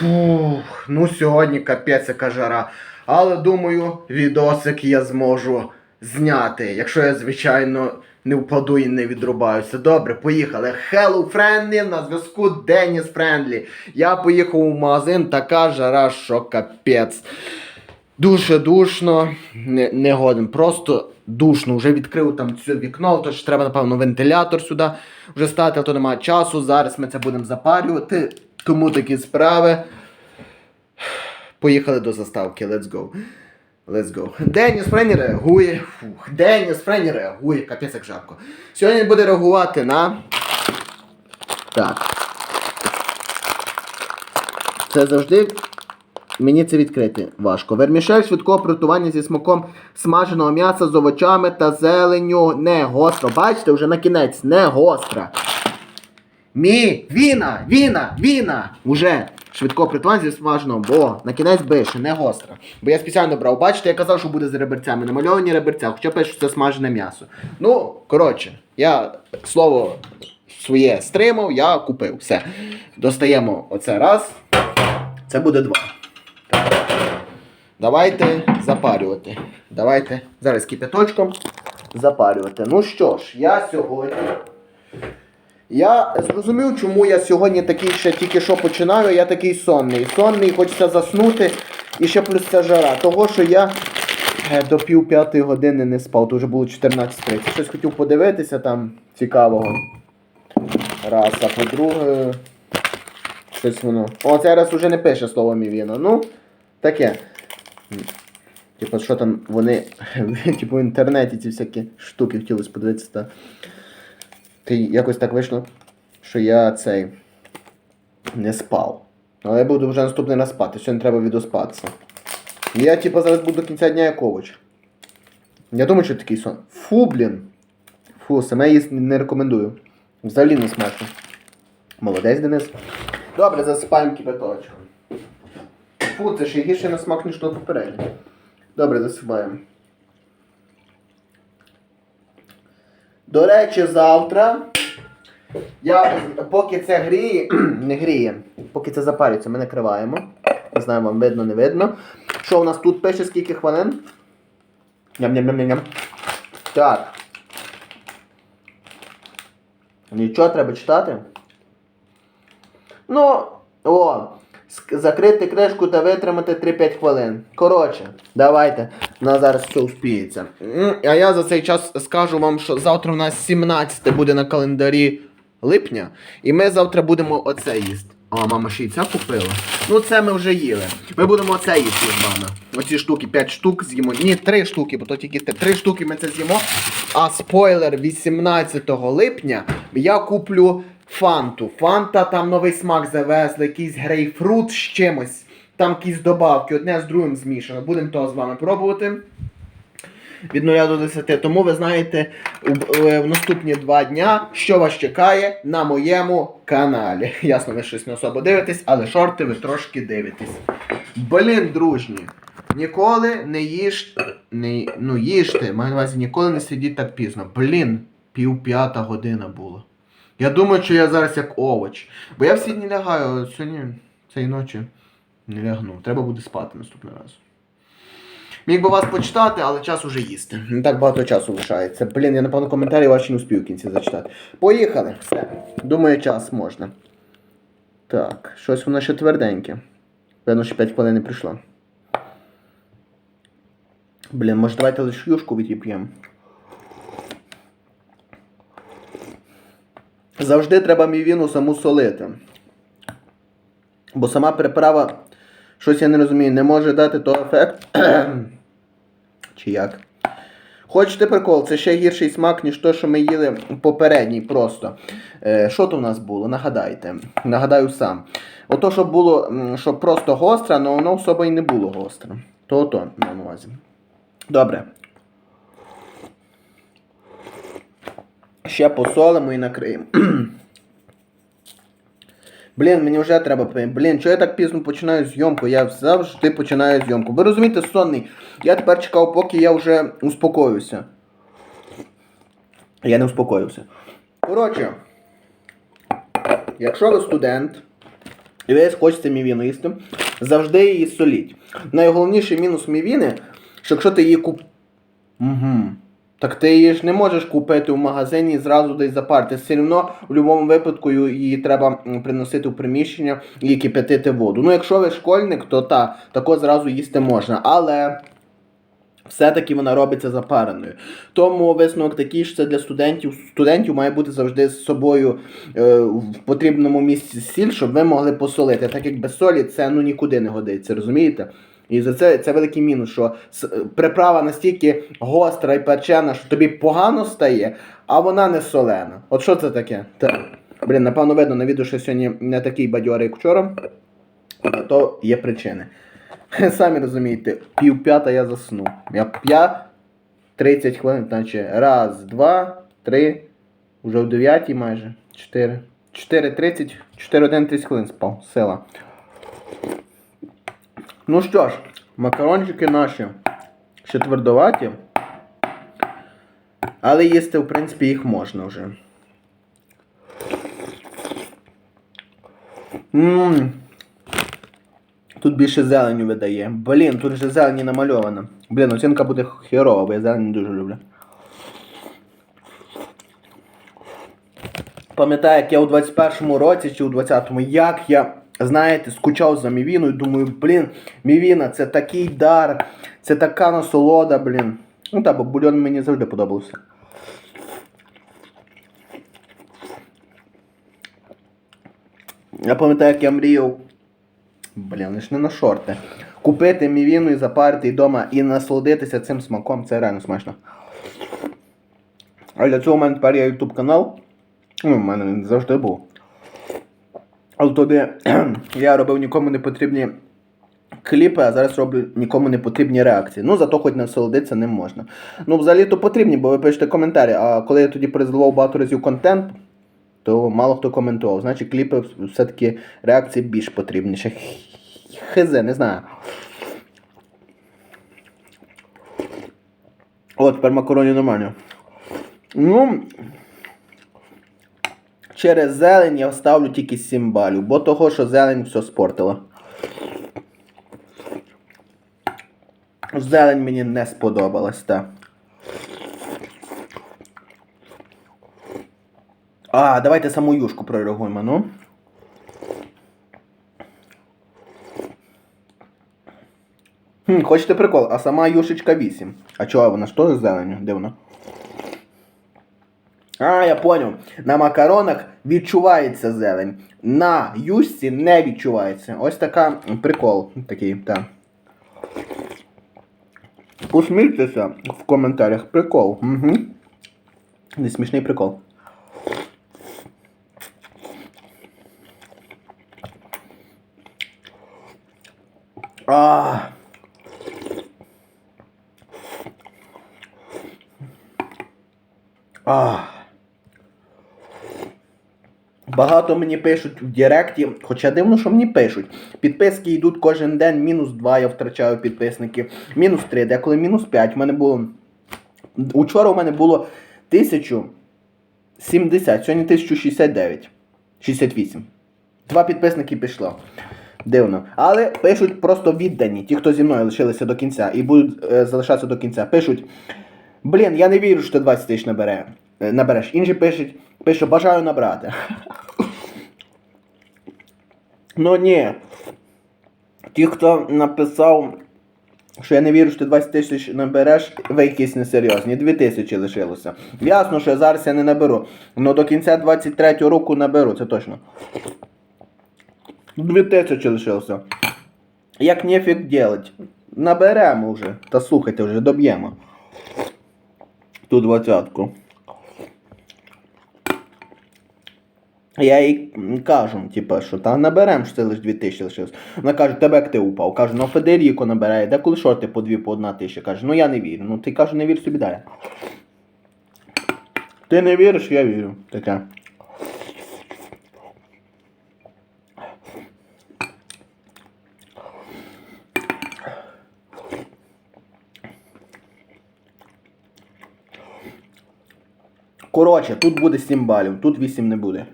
Фух, ну сьогодні капець яка жара. Але думаю, відосик я зможу зняти, якщо я, звичайно, не впаду і не відрубаюся. Добре, поїхали. Hello Friendly, на зв'язку Деніс Френдлі. Я поїхав у магазин, така жара, що капець. Дуже душно, не, не годен, просто душно. Вже відкрив там це вікно, тож треба, напевно, вентилятор сюди вже стати, а то немає часу. Зараз ми це будемо запарювати. Тому такі справи. Поїхали до заставки. Let's go. Let's go. Деніс Френі реагує. Фух. Деніс Френі реагує. Капець як жарко. Сьогодні буде реагувати на. Так. Це завжди Мені це відкрити важко. Вермішель швидкого приготування зі смаком смаженого м'яса з овочами та зеленню. Не гостро. Бачите, вже на кінець не гостра. Мі, віна, віна, віна. Уже швидкого приготування зі смаженого, бо на кінець бише, не гостра. Бо я спеціально брав. Бачите, я казав, що буде з реберцями. Намальовані реберця, хоча пише, що це смажене м'ясо. Ну, коротше, я слово своє стримав, я купив. Все. Достаємо оце раз. Це буде два. Давайте запарювати. Давайте зараз кипяточком запарювати. Ну що ж, я сьогодні. Я зрозумів, чому я сьогодні такий ще тільки що починаю, я такий сонний. Сонний, хочеться заснути. І ще плюс ця жара. Того, що я е, до пів п'ятої години не спав, то вже було 14.30. Щось хотів подивитися там цікавого. Раз, а по-друге. Щось воно. О, цей раз уже не пише слово мівіно. Ну, таке. Типу, що там вони типу, в інтернеті ці всякі штуки хотілося подивитися. Ти якось так вийшло, що я цей не спав. Але я буду вже наступний раз спати, сьогодні треба відоспатися. Я типу зараз буду до кінця дня як овоч. Я думаю, що такий сон. Фу, блін. Фу, саме їсти не рекомендую. Взагалі не смачно. Молодець, Денис. Добре, засипаємо кипяточком. Фу, це ще гірше на смак, ніж то попереднє. Добре, засипаємо. До речі, завтра. Я, поки це гріє, не гріє, поки це запарюється, ми накриваємо. Не знаю, вам видно, не видно. Що у нас тут пише скільки хвилин? Ням-ням-ням-ням. Так. Нічого треба читати. Ну, о, закрити кришку та витримати 3-5 хвилин. Коротше, давайте. На зараз все успіється. А я за цей час скажу вам, що завтра у нас 17 буде на календарі липня. І ми завтра будемо оце їсти. О, мама ще й це купила. Ну це ми вже їли. Ми будемо оце їсти з вами. Оці штуки, 5 штук з'їмо. Ні, 3 штуки, бо то тільки 3 штуки ми це з'їмо. А спойлер 18 липня я куплю фанту. Фанта там новий смак завезли, якийсь грейпфрут з чимось. Там якісь добавки, одне з другим змішано. Будемо того з вами пробувати. Від 0 до 10. Тому ви знаєте в наступні два дня, що вас чекає на моєму каналі. Ясно, ви щось не особо дивитесь, але шорти ви трошки дивитесь. Блін, дружні. Ніколи не їжте. Не, ну їжте, маю на увазі, ніколи не сидіть так пізно. Блін, пів п'ята година була. Я думаю, що я зараз як овоч. Бо я всі дні лягаю, сьогодні цієї ночі не лягну. Треба буде спати наступний раз. Міг би вас почитати, але час уже їсти. Не так багато часу лишається. Блін, я напевно коментарі ваші не успію в кінці зачитати. Поїхали. Все. Думаю, час можна. Так, щось воно ще тверденьке. Певно, ще 5 хвилин не прийшло. Блін, може давайте лише юшку відіп'ємо. Завжди треба мівіну саму солити. Бо сама приправа, щось я не розумію, не може дати той ефект. Чи як? Хочете прикол, це ще гірший смак, ніж то, що ми їли попередній просто. Е, що то в нас було? Нагадайте. Нагадаю сам. Ото, що було, що просто гостре, але воно особо і не було гостре. То ото на увазі. Добре. Ще посолимо і накриємо. Блін, мені вже треба Блін, чого я так пізно починаю зйомку? Я завжди починаю зйомку. Ви розумієте, сонний. Я тепер чекав, поки я вже успокоюся. Я не успокоївся. Коротше, якщо ви студент, і ви хочете мівіну їсти, завжди її соліть. Найголовніший мінус мівіни, що якщо ти її куп... Угу. Так ти її ж не можеш купити в магазині і зразу десь запарити. Все одно в будь-якому випадку її треба приносити в приміщення і кипятити воду. Ну, якщо ви школьник, то та, тако зразу їсти можна. Але все-таки вона робиться запареною. Тому висновок такий, що це для студентів. Студентів має бути завжди з собою е, в потрібному місці сіль, щоб ви могли посолити. Так як без солі це ну нікуди не годиться, розумієте? І за це це великий мінус, що приправа настільки гостра і печена, що тобі погано стає, а вона не солена. От що це таке? Та, блін, напевно, видно на відео, що сьогодні не такий бадьорий, як вчора. То є причини. Самі розумієте, пів п'ята я засну. Я п'я 30 хвилин, значить раз, два, три, вже в 9 майже. 4. 4.30, 4.30 хвилин спав. Сила. Ну що ж, макарончики наші ще твердоваті. Але їсти, в принципі, їх можна вже. Ммм. Тут більше зеленю видає. Блін, тут вже зелені намальовано. Блін, оцінка буде херова, бо я зелень дуже люблю. Пам'ятаю, як я у 21-му році чи у 20-му, як я, знаєте, скучав за мівіною, думаю, блін, мівіна це такий дар, це така насолода, блін. Ну так, бо бульон мені завжди подобався. Я пам'ятаю, як я мріяв. Блін, лиш не на шорти. Купити мівіну і запарити і вдома і насолодитися цим смаком, це реально смачно. А для цього в мене тепер є YouTube канал. Ну, в мене він завжди був. Але туди я робив нікому не потрібні кліпи, а зараз роблю нікому не потрібні реакції. Ну, зато хоч насолодитися ним можна. Ну, взагалі то потрібні, бо ви пишете коментарі. А коли я тоді призивав багато разів контент, то мало хто коментував. Значить, кліпи все-таки реакції більш потрібніші. Хизе, не знаю. О, тепер макароні нормально. Ну. Через зелень я ставлю тільки 7 балів, бо того, що зелень все спортила. Зелень мені не сподобалась, так. А, давайте саму юшку прореагуємо, ну. Хм, хочете прикол, а сама юшечка 8. А чого вона ж теж зеленю? Де вона? А, я поняв. На макаронах відчувається зелень. На юшці не відчувається. Ось така прикол. Такий, так. Посмійтеся в коментарях. Прикол. Угу. Не смішний прикол. А. А. Багато мені пишуть в Директі, хоча дивно, що мені пишуть. Підписки йдуть кожен день, мінус 2 я втрачаю підписники, мінус 3, деколи мінус 5. У мене було. Учора у мене було 1070, сьогодні 1069. 68. Два підписники пішло. Дивно. Але пишуть просто віддані, ті, хто зі мною лишилися до кінця і будуть е, залишатися до кінця. Пишуть. Блін, я не вірю, що ти 20 тисяч набере, набереш. Інші пишуть, пишуть, бажаю набрати. ну ні. Ті, хто написав, що я не вірю, що ти 20 тисяч набереш, ви якісь несерйозні. 2 тисячі лишилося. Ясно, що зараз я не наберу. але до кінця 23-го року наберу, це точно. 2 тисячі лишилося. Як нефіг делать. Наберемо вже. Та слухайте, вже доб'ємо. Ту двадцятку. Я їй кажу, типа, що та наберемо, що це лише 2 тисячі лишилось. Вона каже, тебе як ти упав. Кажу, ну Федеріко набирає, деколи шорти по 2 по 1 тисяча. Каже, ну я не вірю. Ну ти кажу, не вір собі далі. Ти не віриш, я вірю. Таке. Коротше, тут буде 7 балів, тут 8 не буде.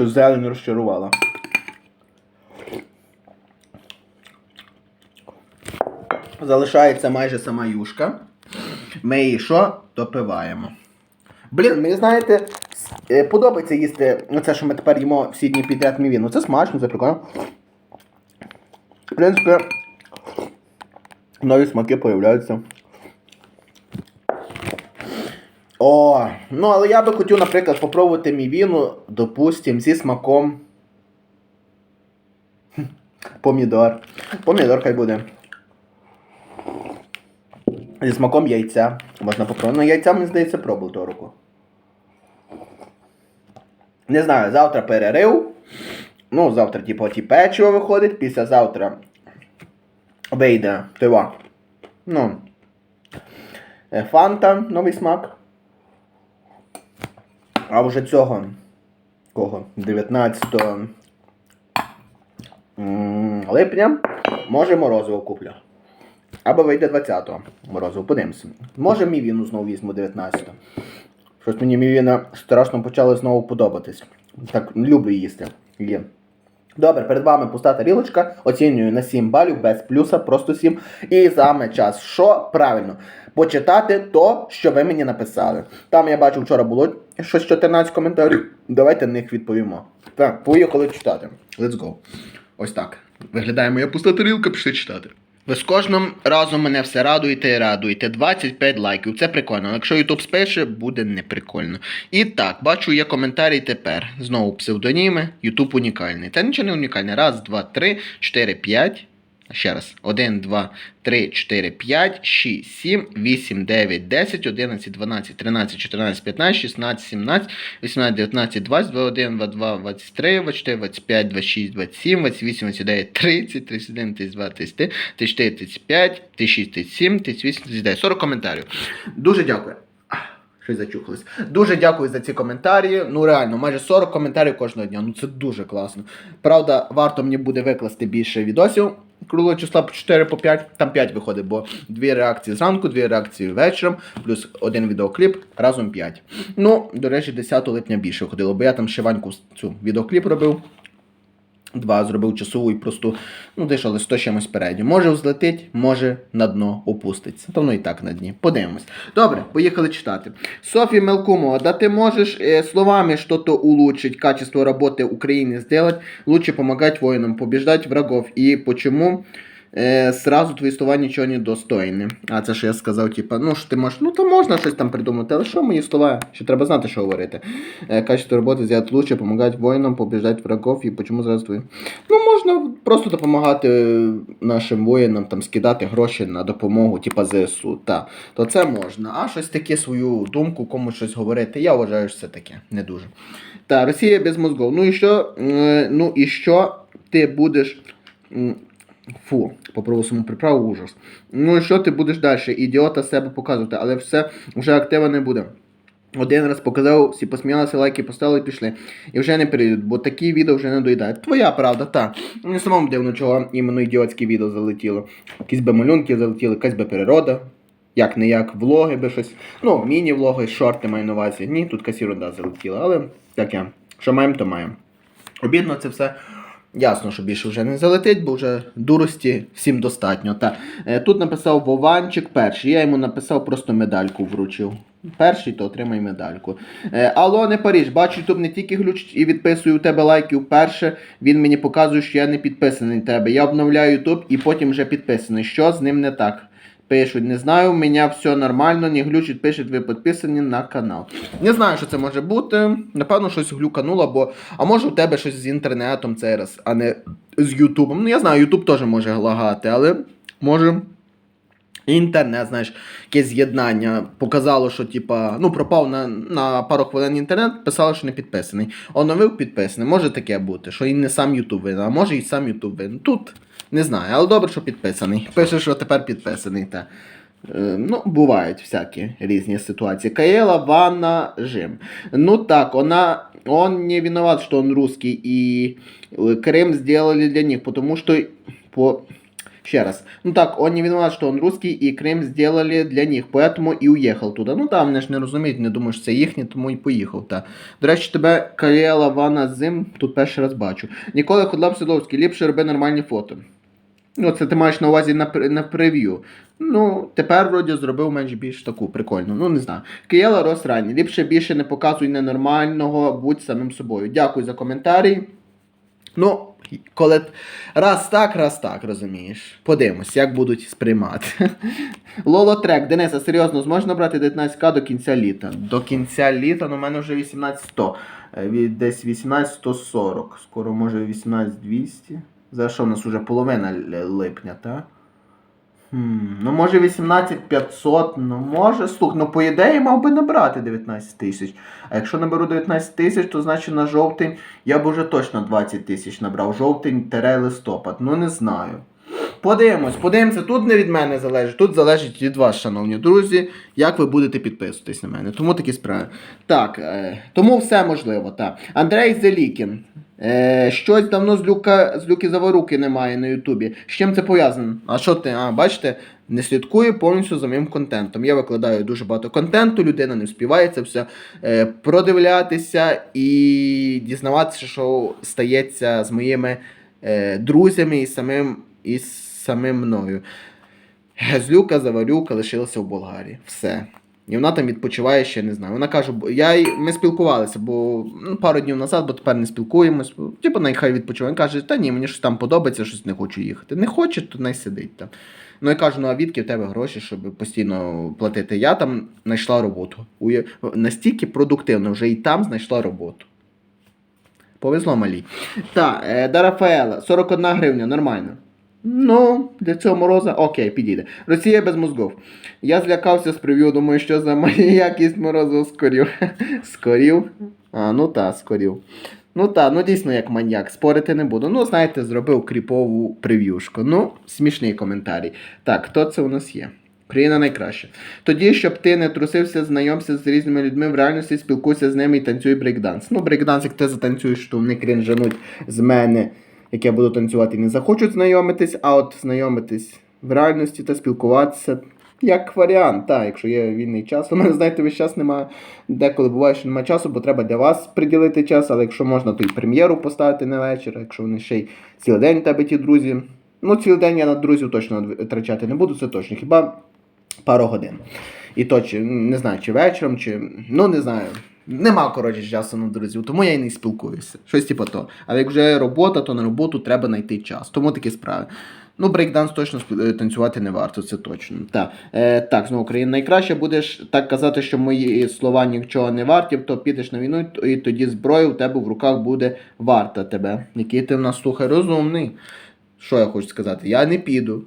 Що зелень розчарувала. Залишається майже сама юшка. Ми її що? Допиваємо. Блін, мені знаєте, е, подобається їсти оце, що ми тепер їмо всі дні підряд мівіну. Це смачно, це прикольно. В принципі, нові смаки появляються. О, ну але я би хотів, наприклад, попробувати мівіну, допустим, зі смаком. Помідор. Помідор хай буде. Зі смаком яйця. Можна попробувати. Ну, яйця, мені здається, пробував того року. Не знаю, завтра перерив. Ну, завтра, типу, ті печиво виходить, післязавтра вийде тива. Ну. е, Фанта, новий смак. А вже цього. Кого? 19 м, липня. Може морозиво куплю. Або вийде 20-го морозиво, подивимося. Може мівіну знову візьму 19-го. Щось мені мівіна страшно почала знову подобатись. Так люблю їсти. Є. Добре, перед вами пуста тарілочка. Оцінюю на 7 балів, без плюса, просто 7. І саме час. Що правильно? Почитати то, що ви мені написали. Там я бачу, вчора було щось 14 коментарів. Давайте на них відповімо. Так, поїхали читати. Let's go. Ось так. Виглядає моя пуста тарілка, пішли читати. Ви з кожним разом мене все радуєте і радуєте. 25 лайків. Це прикольно. Якщо Ютуб спише, буде неприкольно. І так, бачу, є коментарі тепер. Знову псевдоніми. Ютуб унікальний. Та нічого не унікальне. Раз, два, три, чотири, п'ять. Ще раз. 1, 2, 3, 4, 5, 6, 7, 8, 9, 10, 11, 12, 13, 14, 15, 16, 17, 18, 19, 20, 21, 22, 23, 24, 25, 26, 27, 28, 29, 30, 31, 32, 33, 34, 35, 36, 37, 38, 39. 40 коментарів. Дуже дякую. Щось. Дуже дякую за ці коментарі. Ну реально, майже 40 коментарів кожного дня. Ну це дуже класно. Правда, варто мені буде викласти більше відосів. Круглого числа по 4 по 5, там 5 виходить, бо дві реакції зранку, дві реакції вечором, плюс один відеокліп, разом 5. Ну, до речі, 10 липня більше виходило, бо я там ще Ваньку цю відеокліп робив. Два зробив часову і просту, ну де але 100 чимось передню. Може взлетить, може на дно опуститься. Та воно і так на дні. Подивимось. Добре, поїхали читати. Софі Мелкумова, да ти можеш э, словами что-то улучшить, качество работы Украины сделать, лучше помогать воинам, побеждать врагов. И почему Е, сразу твої слова нічого не достойні. А це ж я сказав, типа, ну що ти можеш, ну то можна щось там придумати, але що мої слова? Ще треба знати, що говорити. Е, качество роботи зробити лучше, допомагати воїнам, побіждати врагов і почому зразу твої. Ну, можна просто допомагати нашим воїнам, там скидати гроші на допомогу, типа ЗСУ. Та. То це можна. А щось таке свою думку, комусь щось говорити. Я вважаю, що це таке не дуже. Та, Росія без мозгов. Ну і що? Е, Ну і що ти будеш. Фу, попробував саму приправу ужас. Ну і що ти будеш далі? Ідіота себе показувати, але все вже актива не буде. Один раз показав, всі посміялися, лайки поставили пішли. І вже не перейдуть, бо такі відео вже не доїдають. Твоя правда, та. Мені самому дивно, чого іменно ідіотські відео залетіло. Якісь би малюнки залетіли, якась би природа. Як не як, влоги би щось. Ну, міні-влоги, шорти маю на увазі. Ні, тут якась ерунда залетіла, але таке. Що маємо, то маємо. Обідно це все. Ясно, що більше вже не залетить, бо вже дурості всім достатньо. Та, е, тут написав Вованчик перший. Я йому написав просто медальку вручив. Перший, то отримай медальку. Е, Алло, не Паріж, бачу, тут не тільки глючить і відписую у тебе лайки вперше. Він мені показує, що я не підписаний тебе. Я обновляю YouTube і потім вже підписаний. Що з ним не так? Пишуть, не знаю, у мене все нормально, не глючить, пишуть, ви підписані на канал. Не знаю, що це може бути. Напевно, щось глюкануло, бо. А може у тебе щось з інтернетом цей раз, а не з Ютубом. Ну, я знаю, Ютуб теж може лагати, але може. Інтернет, знаєш, якесь з'єднання показало, що типа, ну, пропав на, на пару хвилин інтернет, писало, що не підписаний. Оновив підписаний. Може таке бути, що і не сам Ютуб винен, а може і сам Ютуб винен. Тут не знаю, але добре, що підписаний. Пише, що тепер підписаний. Та. Е, ну, бувають всякі різні ситуації. Каела, ванна, жим. Ну так, она, он не виноват, что он русский, и э, Крым сделали для них, потому что по... Ще раз. Ну так, он не виноват, что он русский, и Крым сделали для них, поэтому і уїхав туди. Ну там вони ж не розуміють, не думають, що це їхнє, тому і поїхав. Та. До речі, тебе Каріела Вана Зим тут перший раз бачу. Ніколи Ходлап Сидовський, ліпше роби нормальні фото. Ну, це ти маєш на увазі на, на прев'ю. Ну, тепер вроді зробив менш більш таку прикольну. Ну, не знаю. Києла рос ранні. Ліпше більше не показуй ненормального, будь самим собою. Дякую за коментарі. Ну, коли раз так, раз так, розумієш. Подивимось, як будуть сприймати. Лоло трек, Дениса, серйозно, зможна брати 19к до кінця літа? До кінця літа, ну, у мене вже 18100. Е, Десь 18140. Скоро може 18200. За що в нас уже половина липня, так? Хм, ну може 18500, ну може, слух, ну по ідеї мав би набрати 19 тисяч. А якщо наберу 19 тисяч, то значить на жовтень я б уже точно 20 тисяч набрав. Жовтень тере листопад. Ну не знаю. Подивимось, подивимося, тут не від мене залежить, тут залежить від вас, шановні друзі, як ви будете підписуватись на мене. Тому такі справи. Так, е, тому все можливо. Так. Андрей Зелікін. Е, щось давно з Люка з Люки Заваруки немає на Ютубі. З чим це пов'язано? А що ти? А, бачите, не слідкую повністю за моїм контентом. Я викладаю дуже багато контенту, людина не вспіває все е, продивлятися і дізнаватися, що стається з моїми е, друзями і самим, і самим мною. Гезлюка, Заварюка лишилася в Болгарії. Все. І вона там відпочиває ще не знаю. Вона каже, я, ми спілкувалися, бо ну, пару днів назад, бо тепер не спілкуємось. Типу, нехай відпочиває. Він каже, та ні, мені щось там подобається, щось не хочу їхати. Не хоче, то най сидить там. Ну я кажу, ну а відки в тебе гроші, щоб постійно платити. Я там знайшла роботу. Настільки продуктивно вже і там знайшла роботу. Повезло малі. Так, е, Дарафаела, 41 гривня, нормально. Ну, для цього мороза, окей, підійде. Росія без мозгов. Я злякався з прев'ю, думаю, що за моя якість морозу скорів. Скорів? А, ну та, скорів. Ну та, ну дійсно як маньяк, спорити не буду. Ну, знаєте, зробив кріпову прев'юшку. Ну, смішний коментарій. Так, хто це у нас є? Країна найкраща. Тоді, щоб ти не трусився, знайомся з різними людьми в реальності, спілкуйся з ними і танцюй брейкданс. Ну, брейкданс, як ти затанцюєш, то вони крінжануть з мене, як я буду танцювати, не захочуть знайомитись, а от знайомитись в реальності та спілкуватися. Як варіант, так, якщо є вільний час. У мене, знаєте, весь час немає. Деколи буває, що немає часу, бо треба для вас приділити час, але якщо можна, то і прем'єру поставити на вечір, якщо вони ще й цілий день тебе ті друзі. Ну, цілий день я на друзів точно витрачати не буду, це точно. Хіба пару годин. І то, чи не знаю, чи вечором, чи. Ну, не знаю. Нема, коротше, часу на друзів, тому я і не спілкуюся. Щось типу то. Але як вже робота, то на роботу треба знайти час. Тому такі справи. Ну, брейкданс точно е, танцювати не варто, це точно. Так, е, так знову Україна. Найкраще будеш так казати, що мої слова нічого не варті, то підеш на війну, і тоді зброя у тебе в руках буде варта тебе. Який ти в нас слухай розумний. Що я хочу сказати? Я не піду.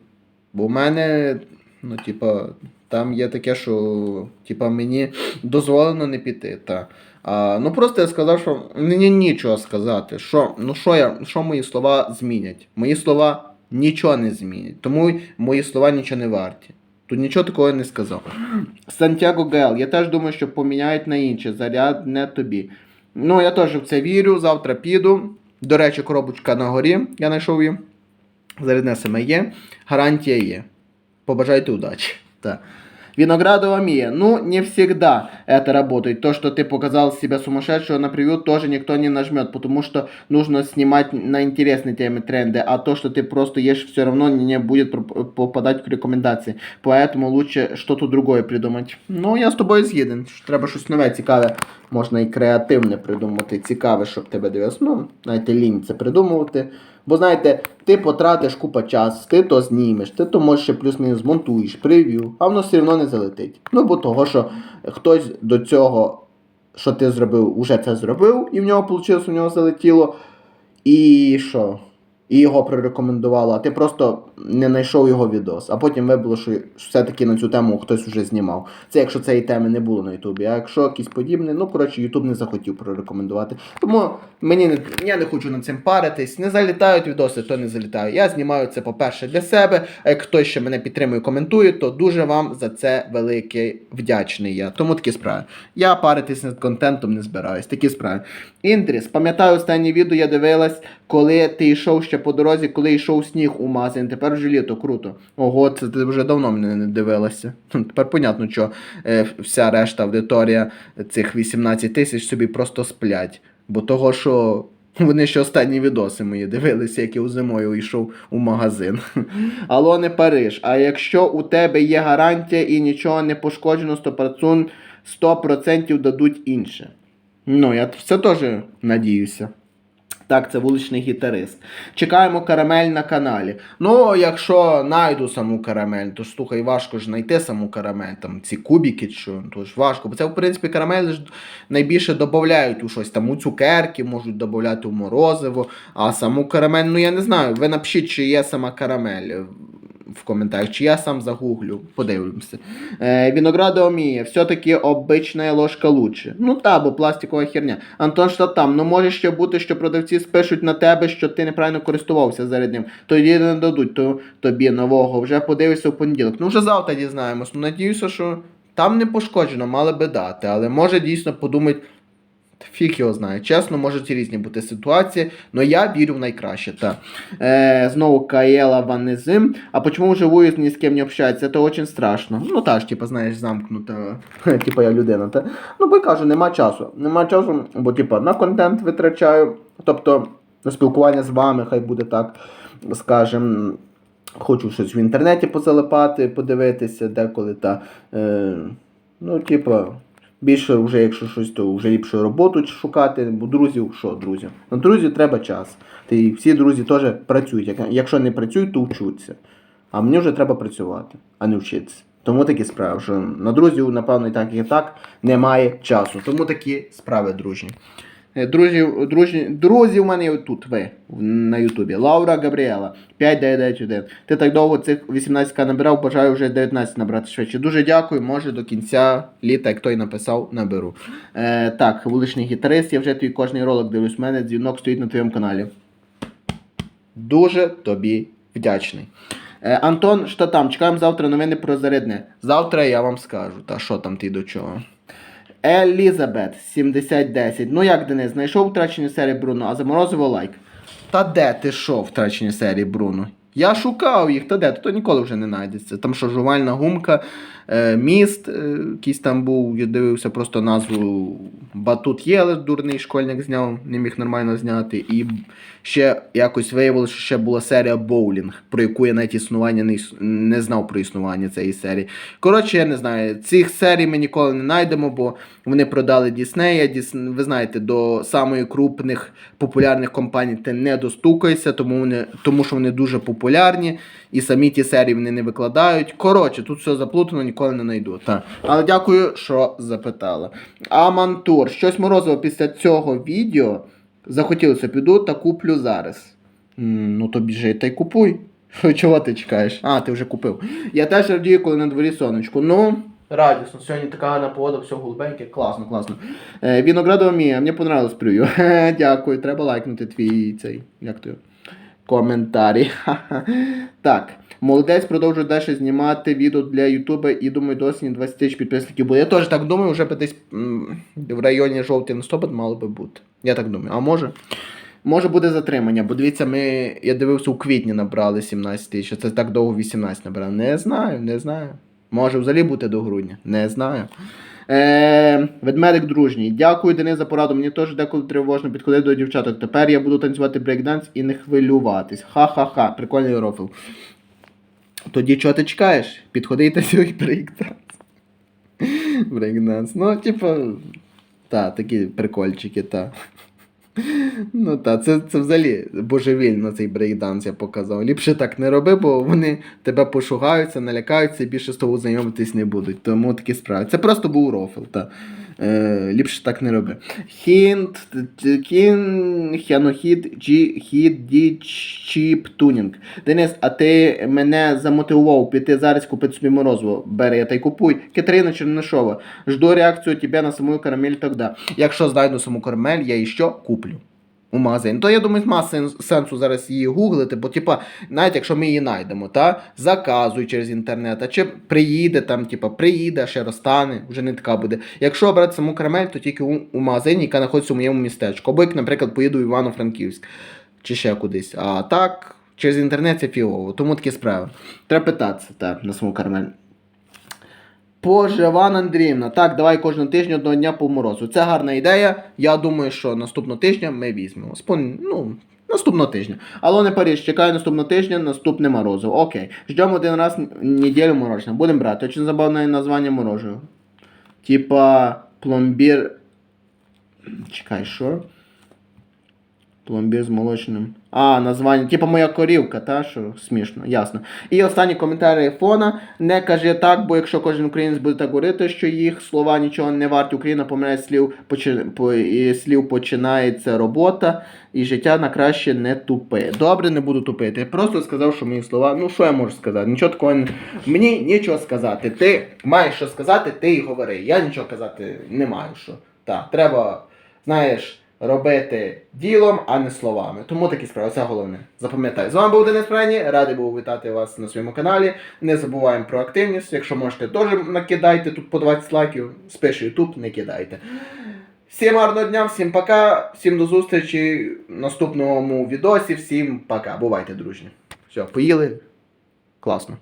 Бо в мене, ну, типа, там є таке, що типа, мені дозволено не піти. Та. А, ну просто я сказав, що мені нічого сказати. Що, ну, що, я, що мої слова змінять? Мої слова нічого не змінять. Тому мої слова нічого не варті. Тут нічого такого не сказав. Сантьяго Гел, я теж думаю, що поміняють на інше. Заряд не тобі. Ну, я теж в це вірю, завтра піду. До речі, коробочка на горі, я знайшов її. Зарядне саме є. Гарантія є. Побажайте удачи. Так. Виноградова Мия. Ну, не всегда это работает. То, что ты показал себя сумасшедшего на превью, тоже никто не нажмет, потому что нужно снимать на интересные темы тренды, а то, что ты просто ешь, все равно не будет проп- попадать в рекомендации. Поэтому лучше что-то другое придумать. Ну, я з тобою згіден. що Треба щось нове, цікаве, можна і креативне придумати. Цікаве, щоб тебе дивилось. Ну, знаєте, лінь це придумувати. Бо знаєте, ти потратиш купа часу, ти то знімеш, ти то може ще плюс-мінус змонтуєш, прев'ю, а воно все одно не залетить. Ну, бо того, що хтось до цього, що ти зробив, уже це зробив, і в нього вийшло, у нього залетіло. І що? І його прорекомендувало, а ти просто не знайшов його відос, а потім вибуло, що все-таки на цю тему хтось вже знімав. Це якщо цієї теми не було на Ютубі. А якщо якісь подібне, ну коротше, Ютуб не захотів прорекомендувати. Тому мені не я не хочу над цим паритись. Не залітають відоси, то не залітаю. Я знімаю це, по-перше, для себе. А як хтось ще мене підтримує, коментує, то дуже вам за це великий вдячний я. Тому такі справи. Я паритись над контентом не збираюсь. Такі справи. Інтріс, пам'ятаю останнє відео, я дивилась, коли ти йшов ще по дорозі, коли йшов сніг у магазин. Тепер літо, круто. Ого, це ти вже давно мене не дивилася. Тепер понятно, що е, вся решта аудиторія цих 18 тисяч собі просто сплять. Бо того, що вони ще останні відоси мої дивилися, як я зимою йшов у магазин. Алло, не Париж. А якщо у тебе є гарантія і нічого не пошкоджено, 100%, 100% дадуть інше. Ну, я в це теж надіюся. Так, це вуличний гітарист. Чекаємо карамель на каналі. Ну, якщо знайду саму карамель, то слухай, важко ж знайти саму карамель, там ці кубики, що, то ж важко. Бо це, в принципі, карамель ж найбільше додають у щось там у цукерки, можуть додати у морозиво, а саму карамель, ну я не знаю. Ви напишіть, чи є сама карамель в коментарях, чи я сам загуглю, подивимося. Е, Виноградова Мія, все-таки обична ложка лучше. Ну та, бо пластикова херня. Антон що там, ну може ще бути, що продавці спишуть на тебе, що ти неправильно користувався зарядним. Тоді не дадуть то, тобі нового. Вже подивишся в понеділок. Ну вже завтра дізнаємось. Ну надіюся, що там не пошкоджено, мали би дати. Але може дійсно подумати. Фіг його знає. Чесно, можуть різні бути ситуації, але я вірю в найкраще. Та. Е, знову Каєла Ванезим. А почему живую ні з ким не общається? Це дуже страшно. Ну та ж, типа, знаєш, замкнута. Типа я людина. Та. Ну, бо й кажу, нема часу. Нема часу, бо типа на контент витрачаю. Тобто на спілкування з вами, хай буде так, скажем. Хочу щось в інтернеті позалипати, подивитися, деколи та. Е, ну, типа. Більше вже, якщо щось, то вже ліпше роботу шукати, бо друзів, що друзі? На друзів треба час. Й всі друзі теж працюють. Якщо не працюють, то вчуться. А мені вже треба працювати, а не вчитися. Тому такі справи, що на друзів, напевно, і так і так немає часу. Тому такі справи дружні. Е, Друзі, друзі в мене тут, ви, на Ютубі. Лаура Габріела, 5991. Ти так довго цих 18к набирав, бажаю вже 19 набрати швидше. Дуже дякую, може до кінця літа, як той написав, наберу. Е, так, вуличний гітарист, я вже твій кожний ролик дивлюсь, у мене дзвінок стоїть на твоєму каналі. Дуже тобі вдячний. Е, Антон, що там? Чекаємо завтра новини про зарядне. Завтра я вам скажу, та що там ти до чого. Елізабет 7010. Ну як Денис, знайшов втрачені серії Бруно, а заморозиво лайк. Та де ти що втрачені серії Бруно? Я шукав їх, та де? То ніколи вже не знайдеться. Там що, жувальна гумка, міст, е, якийсь там був, я дивився просто назву Батут є, але дурний школьник зняв, не міг нормально зняти. І ще якось виявилося, що ще була серія Боулінг, про яку я навіть існування не, не знав про існування цієї серії. Коротше, я не знаю, цих серій ми ніколи не знайдемо, бо вони продали Діснея. Діс... Ви знаєте, до самої крупних популярних компаній ти не достукаєшся, тому, вони... тому що вони дуже популярні, і самі ті серії вони не викладають. Коротше, тут все заплутано, ніколи не знайду. Та. Але дякую, що запитала. Амантур, щось морозиво після цього відео захотілося піду та куплю зараз. М, Ну то біжи та й купуй. Чого ти чекаєш? А, ти вже купив. Я теж радію, коли на дворі сонечко. Ну, радісно. Сьогодні така гарна погода, все голубеньке, класно, класно. Е, Віноградова Мія, мені понравилось прию. Дякую, треба лайкнути твій цей. Як то? його? Коментарі. Ха-ха. Так. Молодець продовжує далі знімати відео для Ютуба і думаю, до осені 20 тисяч підписників буде. Я теж так думаю, вже десь в районі жовтий листопад мало би бути. Я так думаю. А може? Може буде затримання, бо дивіться, ми, я дивився, у квітні набрали 17 тисяч, це так довго 18 набрали. Не знаю, не знаю. Може взагалі бути до грудня. Не знаю. Е, ведмедик дружній. Дякую, Денис, за пораду. Мені теж деколи тривожно підходити до дівчаток. Тепер я буду танцювати брейкданс і не хвилюватись. Ха-ха-ха, прикольний рофл. Тоді чого ти чекаєш? Підходи і танцюй брейкданс. Брейкданс. Ну, типу, та, такі прикольчики, та. Ну так, це, це взагалі божевільно цей брейкданс я показав. Ліпше так не роби, бо вони тебе пошугаються, налякаються і більше з тобою знайомитись не будуть. Тому такі справи. Це просто був рофл. Та. Е, ліпше так не роби. Хінт, кін, хянохід, джі, хід, ді, чіп, тунінг. Денис, а ти мене замотивував піти зараз купити собі морозиво. Бери, я та й купуй. Катерина Чернишова. Жду реакцію тебе на саму карамель тогда. Якщо знайду саму карамель, я її що куплю. У магазин. То я думаю, нема сен- сенсу зараз її гуглити, бо, типа, навіть якщо ми її знайдемо, та заказуй через інтернет, а чи приїде там, типа, приїде, ще розтане, вже не така буде. Якщо брати саму карамель, то тільки у, у магазині, яка знаходиться у моєму містечку. Або як, наприклад, поїду в Івано-Франківськ чи ще кудись. А так, Через інтернет це фігово, тому такі справи. Треба питатися, так, на саму кармель. Поживан Андріївна. Так, давай кожного тижня одного дня по морозу. Це гарна ідея. Я думаю, що наступного тижня ми візьмемо. Спон... Ну, наступного тижня. Алло, не Париж, чекаю наступного тижня, наступне морозиво. Окей. Ждемо один раз неділю мороженого. Будемо брати. Очень забавне названня мороженого. Типа пломбір. Чекай, що? Пломбір з молочним. А, названня. Типа моя корівка, та що смішно, ясно. І останні коментарі фона. Не каже так, бо якщо кожен українець буде так говорити, що їх слова нічого не варті, Україна помирає слів, почи... по... і слів починається робота, і життя на краще не тупи. Добре, не буду тупити. Я просто сказав, що мої слова. Ну що я можу сказати? Нічого такого не. Мені нічого сказати. Ти маєш що сказати, ти й говори. Я нічого казати не маю що. Так, треба, знаєш робити ділом, а не словами. Тому такі справи, це головне. Запам'ятай. З вами був Денис Прені, радий був вітати вас на своєму каналі. Не забуваємо про активність. Якщо можете, теж накидайте тут по 20 лайків. Спише YouTube, не кидайте. Всім гарного дня, всім пока, всім до зустрічі в наступному відосі. Всім пока. Бувайте, дружні. Все, поїли. Класно.